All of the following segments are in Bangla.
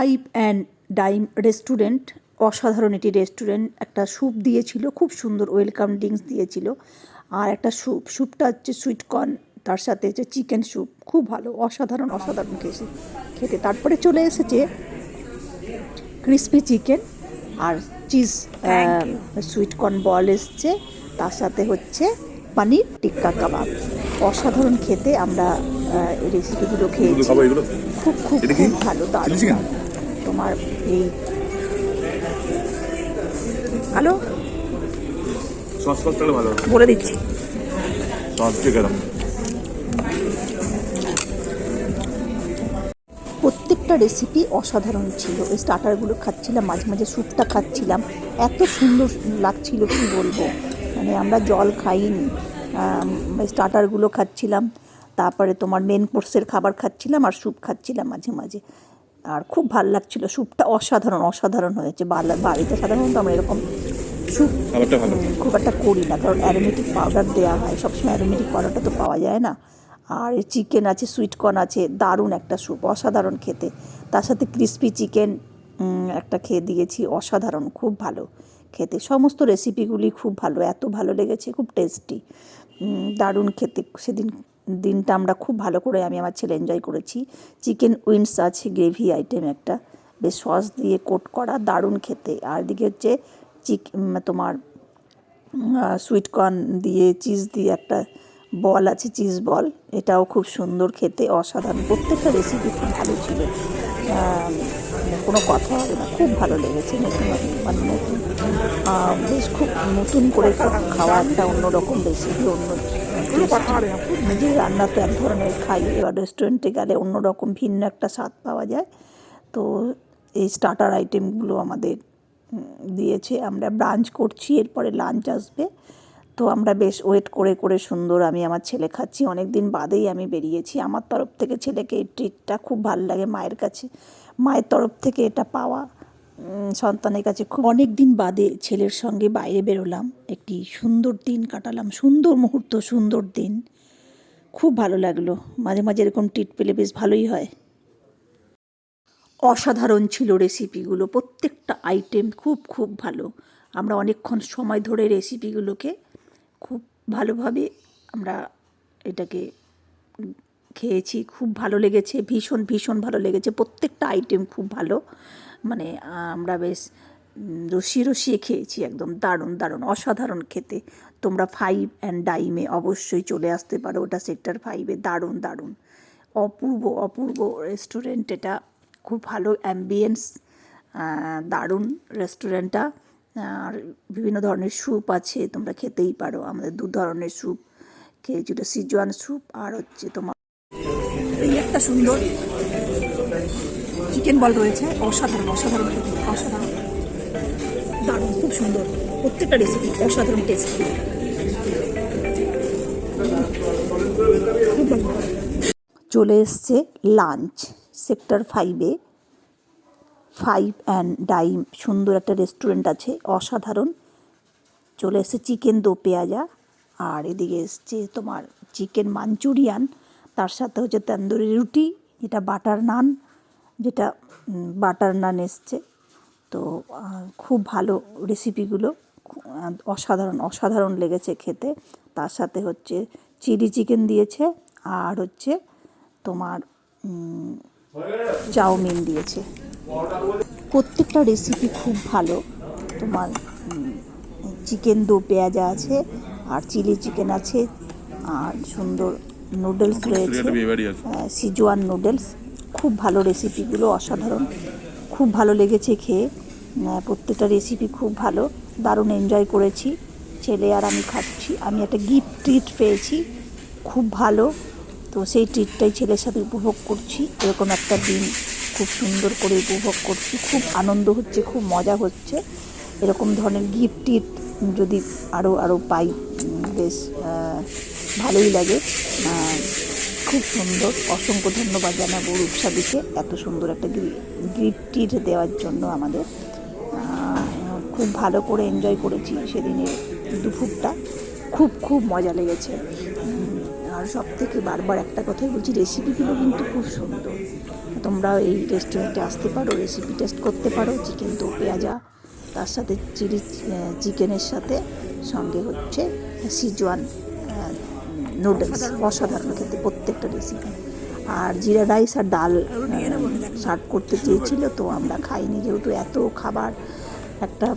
ফাইভ অ্যান্ড ডাইম রেস্টুরেন্ট অসাধারণ এটি রেস্টুরেন্ট। একটা স্যুপ দিয়েছিল খুব সুন্দর ওয়েলকাম ড্রিঙ্কস দিয়েছিল। আর একটা স্যুপ স্যুপটা হচ্ছে সুইটকর্ন তার সাথে হচ্ছে চিকেন স্যুপ। খুব ভালো অসাধারণ অসাধারণ খেয়েছি খেতে। তারপরে চলে এসেছে ক্রিসপি চিকেন আর চিজ সুইটকর্ন বল এসছে। তার সাথে হচ্ছে পানির টিক্কা কাবাব। অসাধারণ খেতে আমরা এই রেসিপিগুলো খেয়েছি। খুব খুব খুব ভালো দারুণ? তোমার এই হ্যালো? ভালো। বলে দিচ্ছি। প্রত্যেকটা রেসিপি অসাধারণ ছিল। এই স্টার্টারগুলো খাচ্ছিলাম মাঝে মাঝে স্যুপটা খাচ্ছিলাম। এত সুন্দর লাগছিল কি বলব? মানে আমরা জল খাইনি। স্টার্টারগুলো খাচ্ছিলাম। তারপরে তোমার মেন কোর্সের খাবার খাচ্ছিলাম আর স্যুপ খাচ্ছিলাম মাঝে মাঝে। আর খুব ভালো লাগছিল। স্যুপটা অসাধারণ অসাধারণ হয়েছে। বাড়িতে সাধারণত আমরা এরকম স্যুপ খুব একটা করি না কারণ অ্যারোমেটিক পাউডার দেওয়া হয়। সবসময় অ্যারোমেটিক পাউডারটা তো পাওয়া যায় না। আর চিকেন আছে সুইট কর্ন আছে দারুণ একটা স্যুপ অসাধারণ খেতে। তার সাথে ক্রিস্পি চিকেন একটা খেয়ে দিয়েছি অসাধারণ খুব ভালো খেতে। সমস্ত রেসিপিগুলি খুব ভালো এত ভালো লেগেছে খুব টেস্টি দারুণ খেতে। সেদিন দিনটা আমরা খুব ভালো করে আমি আমার ছেলে এনজয় করেছি। চিকেন উইংস আছে গ্রেভি আইটেম একটা। বেশ সস দিয়ে কোট করা, দারুণ খেতে। আর এদিকে হচ্ছে চিক তোমার সুইট কর্ন দিয়ে চিজ দিয়ে একটা বল আছে চিজ বল এটাও খুব সুন্দর খেতে, অসাধারণ। প্রত্যেকটা রেসিপি খুব ভালো ছিল। কোনো কথা হবে না। খুব ভালো লেগেছে নতুন মানে নতুন। বেশ খুব নতুন করে খাওয়া একটা অন্যরকম রেসিপি অন্য নিজের রান্না তো এক ধরনের খাই, এবার রেস্টুরেন্টে গেলে অন্যরকম ভিন্ন একটা স্বাদ পাওয়া যায়। তো এই স্টার্টার আইটেমগুলো আমাদের দিয়েছে। আমরা ব্রাঞ্চ করছি, এরপরে লাঞ্চ আসবে। তো আমরা বেশ ওয়েট করে করে সুন্দর আমি আমার ছেলে খাচ্ছি। অনেক দিন বাদেই আমি বেরিয়েছি। আমার তরফ থেকে ছেলেকে এই ট্রিটটা খুব ভালো লাগে মায়ের কাছে। মায়ের তরফ থেকে এটা পাওয়া সন্তানের কাছে খুব অনেক দিন বাদে ছেলের সঙ্গে বাইরে বেরোলাম। একটি সুন্দর দিন কাটালাম। সুন্দর মুহূর্ত, সুন্দর দিন। খুব ভালো লাগল। মাঝে মাঝে এরকম ট্রিট পেলে বেশ ভালোই হয়। অসাধারণ ছিল রেসিপিগুলো প্রত্যেকটা আইটেম খুব খুব ভালো। আমরা অনেকক্ষণ সময় ধরে রেসিপিগুলোকে খুব ভালোভাবে আমরা এটাকে খেয়েছি। খুব ভালো লেগেছে, ভীষণ ভীষণ ভালো লেগেছে। প্রত্যেকটা আইটেম খুব ভালো। মানে আমরা বেশ রসিয়ে রসিয়ে খেয়েছি একদম দারুণ দারুণ, অসাধারণ খেতে। তোমরা ফাইভ অ্যান্ড ডাইমে অবশ্যই চলে আসতে পারো ওটা সেক্টর ফাইভে দারুণ দারুণ। অপূর্ব অপূর্ব রেস্টুরেন্ট এটা। খুব ভালো অ্যাম্বিয়েন্স দারুণ রেস্টুরেন্টটা আর বিভিন্ন ধরনের স্যুপ আছে, তোমরা খেতেই পারো। আমাদের দু ধরনের স্যুপ খেয়েছি ওটা সিজওয়ান স্যুপ আর হচ্ছে তোমার একটা সুন্দর। চিকেন বল রয়েছে, অসাধারণ অসাধারণ অসাধারণ। দারুণ, খুব সুন্দর। প্রত্যেকটা রেসিপি অসাধারণ টেস্ট চলে এসছে লাঞ্চ সেক্টর ফাইভে ফাইভ অ্যান্ড ডাইম সুন্দর একটা রেস্টুরেন্ট আছে, অসাধারণ। চলে এসছে চিকেন দো পেঁয়াজা, আর এদিকে এসছে তোমার চিকেন মাঞ্চুরিয়ান তার সাথে হচ্ছে তন্দুরি রুটি, যেটা বাটার নান যেটা বাটার নান এসছে। তো খুব ভালো রেসিপিগুলো। অসাধারণ অসাধারণ লেগেছে খেতে। তার সাথে হচ্ছে চিলি চিকেন দিয়েছে আর হচ্ছে তোমার চাউমিন দিয়েছে। প্রত্যেকটা রেসিপি খুব ভালো। তোমার চিকেন দো পেঁয়াজা আছে আর চিলি চিকেন আছে। আর সুন্দর নুডলস রয়েছে। Schezwan noodles. খুব ভালো রেসিপিগুলো অসাধারণ। খুব ভালো লেগেছে খেয়ে। প্রত্যেকটা রেসিপি খুব ভালো। দারুণ এনজয় করেছি। ছেলে আর আমি খাচ্ছি। আমি একটা গিফট ট্রিট পেয়েছি। খুব ভালো। তো সেই ট্রিটটাই ছেলের সাথে উপভোগ করছি। এরকম একটা দিন খুব সুন্দর করে উপভোগ করছি। খুব আনন্দ হচ্ছে, খুব মজা হচ্ছে। এরকম ধরনের গিফট টিট যদি আরও আরও পাই বেশ ভালোই লাগে। খুব সুন্দর। অসংখ্য ধন্যবাদ জানাব রূপসাদিকে এত সুন্দর একটা গিফট দেওয়ার জন্য আমাদের। খুব ভালো করে এনজয় করেছি সেদিনের দুপুরটা। খুব খুব মজা লেগেছে। আর আর সব থেকে বারবার একটা কথাই বলছি রেসিপিগুলো কিন্তু খুব সুন্দর। তোমরা এই রেস্টুরেন্টে আসতে পারো রেসিপি টেস্ট করতে পারো চিকেন তো পেঁয়াজা, তার সাথে চিলি চিকেনের সাথে সঙ্গে হচ্ছে সিজওয়ান নুডলস, অসাধারণ খেতে প্রত্যেকটা রেসিপি আর জিরা রাইস আর ডাল সার্ভ করতে চেয়েছিল, তো আমরা খাইনি। যেহেতু এত খাবার, একটা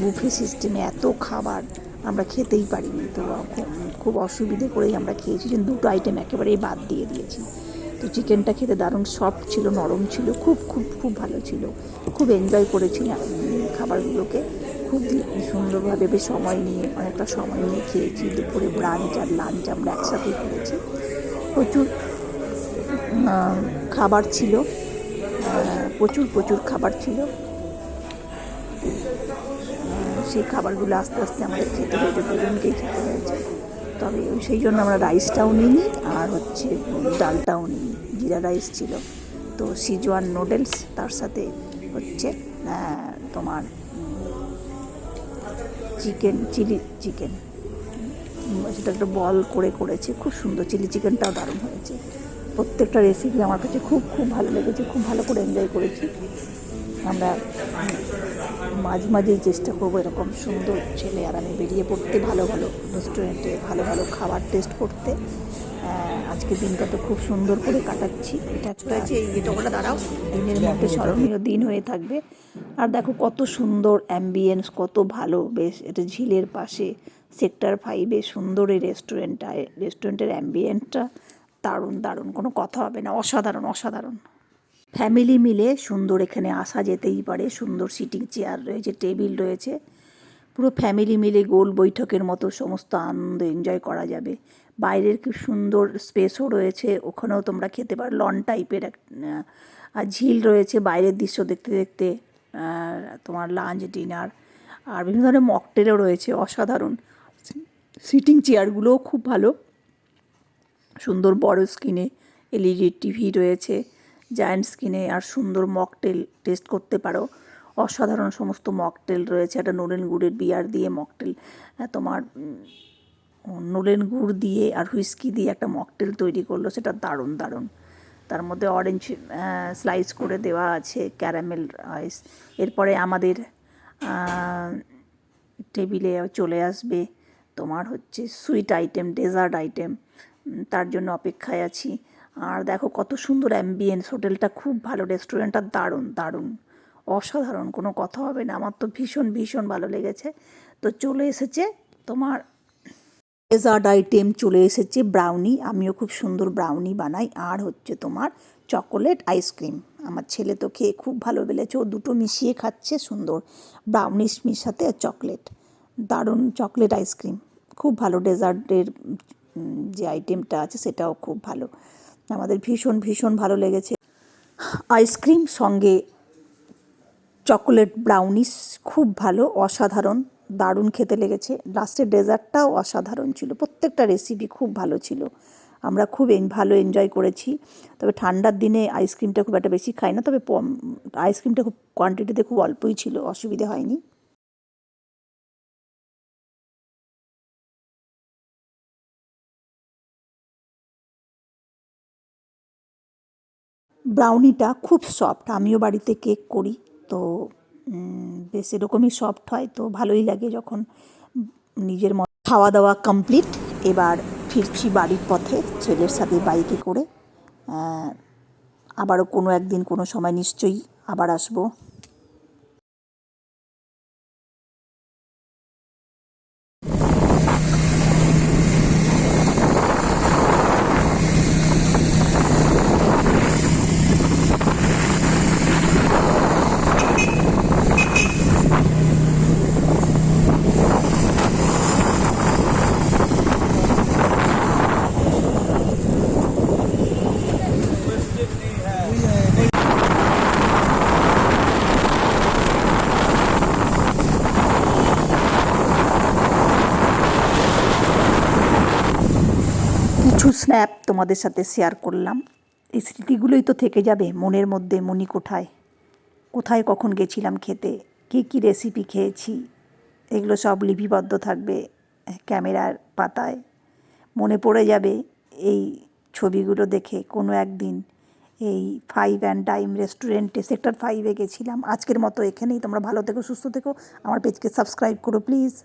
বুফে সিস্টেমে এত খাবার আমরা খেতেই পারিনি, তো খুব অসুবিধে করেই আমরা খেয়েছি। যে দুটো আইটেম একেবারেই বাদ দিয়ে দিয়েছি। তো চিকেনটা খেতে দারুণ সফট ছিল, নরম ছিল, খুব খুব খুব ভালো ছিল। খুব এনজয় করেছি খাবারগুলোকে। খুব সুন্দরভাবে বেশ সময় নিয়ে, অনেকটা সময় নিয়ে খেয়েছি। দুপুরে ব্রাঞ্চ আর লাঞ্চ আমরা একসাথেই করেছি। প্রচুর খাবার ছিল। প্রচুর প্রচুর খাবার ছিল। সেই খাবারগুলো আস্তে আস্তে আমাদের খেতে হয়েছে দুজনকেই খেতে হয়েছে। তবে সেই জন্য আমরা রাইসটাও নিইনি আর হচ্ছে ডালটাও নিইনি। জিরা রাইস ছিল। তো সিজওয়ান নুডলস তার সাথে হচ্ছে তোমার চিকেন, চিলি চিকেন। সেটা একটা বল করে করেছে, খুব সুন্দর। চিলি চিকেনটাও দারুণ হয়েছে। প্রত্যেকটা রেসিপি আমার কাছে খুব খুব ভালো লেগেছে, খুব ভালো করে এনজয় করেছি। আমরা মাঝে মাঝেই চেষ্টা করব এরকম সুন্দর ছেলে আর আমি বেরিয়ে পড়তে ভালো ভালো রেস্টুরেন্টে ভালো ভালো খাবার টেস্ট করতে। আজকে দিনটা তো খুব সুন্দর করে কাটাচ্ছি। এটা একটা এই টোকরা দাঁড়াও। দিনের মধ্যে স্মরণীয় দিন হয়ে থাকবে। আর দেখো কত সুন্দর অ্যাম্বিয়েন্স কত ভালো। বেশ এটা ঝিলের পাশে সেক্টর ফাইভে সুন্দর এই রেস্টুরেন্টটা রেস্টুরেন্টের অ্যাম্বিয়েন্সটা দারুণ দারুণ। কোনো কথা হবে না। অসাধারণ অসাধারণ। ফ্যামিলি মিলে সুন্দর এখানে আসা যেতেই পারে, সুন্দর সিটিং চেয়ার রয়েছে, টেবিল রয়েছে। পুরো ফ্যামিলি মিলে গোল বৈঠকের মতো সমস্ত আনন্দ এনজয় করা যাবে। বাইরের খুব সুন্দর স্পেসও রয়েছে, ওখানেও তোমরা খেতে পারো। লন টাইপের এক আর ঝিল রয়েছে বাইরের দৃশ্য দেখতে দেখতে তোমার লাঞ্চ, ডিনার, আর বিভিন্ন ধরনের মকটেলও রয়েছে, অসাধারণ। সিটিং চেয়ারগুলোও খুব ভালো। সুন্দর বড় স্ক্রিনে এলইডি, টিভি রয়েছে। জায়ান্ট স্ক্রিনে আর সুন্দর মকটেল টেস্ট করতে পারো। অসাধারণ সমস্ত মকটেল রয়েছে। একটা নোলেন গুড়ের বিয়ার দিয়ে মকটেল তোমার নোলেন গুড় দিয়ে আর হুইস্কি দিয়ে একটা মকটেল তৈরি করল। সেটা দারুণ দারুণ। তার মধ্যে অরেঞ্জ স্লাইস করে দেওয়া আছে ক্যারামেল আইস এরপরে আমাদের টেবিলে চলে আসবে তোমার হচ্ছে সুইট আইটেম ডেজার্ট আইটেম তার জন্য অপেক্ষায় আছি। আর দেখো কত সুন্দর অ্যাম্বিয়েন্স হোটেলটা খুব ভালো রেস্টুরেন্টটা দারুণ দারুণ। অসাধারণ, কোনো কথা হবে না, আমার তো ভীষণ ভীষণ ভালো লেগেছে। তো চলে এসেছে তোমার ডেজার্ট আইটেম চলে এসেছে ব্রাউনি আমিও খুব সুন্দর ব্রাউনি বানাই। আর হচ্ছে তোমার চকোলেট আইসক্রিম আমার ছেলে তো খেয়ে খুব ভালো বেলেছে ও দুটো মিশিয়ে খাচ্ছে, সুন্দর। ব্রাউনিশ মিশাতে আর চকলেট দারুণ চকলেট আইসক্রিম খুব ভালো ডেজার্টের যে আইটেমটা আছে, সেটাও খুব ভালো। আমাদের ভীষণ ভীষণ ভালো লেগেছে। আইসক্রিম সঙ্গে চকোলেট ব্রাউনিস খুব ভালো, অসাধারণ, দারুণ খেতে লেগেছে। লাস্টের ডেজার্টটাও অসাধারণ ছিল, প্রত্যেকটা রেসিপি খুব ভালো ছিল। আমরা খুব ভালো এনজয় করেছি। তবে ঠান্ডার দিনে আইসক্রিমটা খুব একটা বেশি খাই না, তবে আইসক্রিমটা খুব কোয়ান্টিটিতে খুব অল্পই ছিল, অসুবিধে হয়নি। ব্রাউনিটা খুব সফট আমিও বাড়িতে কেক করি, তো বেশ এরকমই সফট হয়, তো ভালোই লাগে যখন নিজের মতো খাওয়া দাওয়া কমপ্লিট এবার ফিরছি বাড়ির পথে, ছেলের সাথে বাইকে করে আবারও কোনো একদিন কোনো সময় নিশ্চয়ই আবার আসব কিছু স্ন্যাপ তোমাদের সাথে শেয়ার করলাম। এই স্মৃতিগুলোই তো থেকে যাবে মনের মধ্যে মনি কোঠায়। কোথায় কখন গেছিলাম খেতে? কী কী রেসিপি খেয়েছি? এগুলো সব লিপিবদ্ধ থাকবে ক্যামেরার পাতায়। মনে পড়ে যাবে এই ছবিগুলো দেখে কোনো একদিন এই ফাইভ অ্যান্ড টাইম রেস্টুরেন্টে সেক্টর ফাইভে গেছিলাম। আজকের মতো এখানেই। তোমরা ভালো থেকো, সুস্থ থেকো। আমার পেজকে সাবস্ক্রাইব করো প্লিজ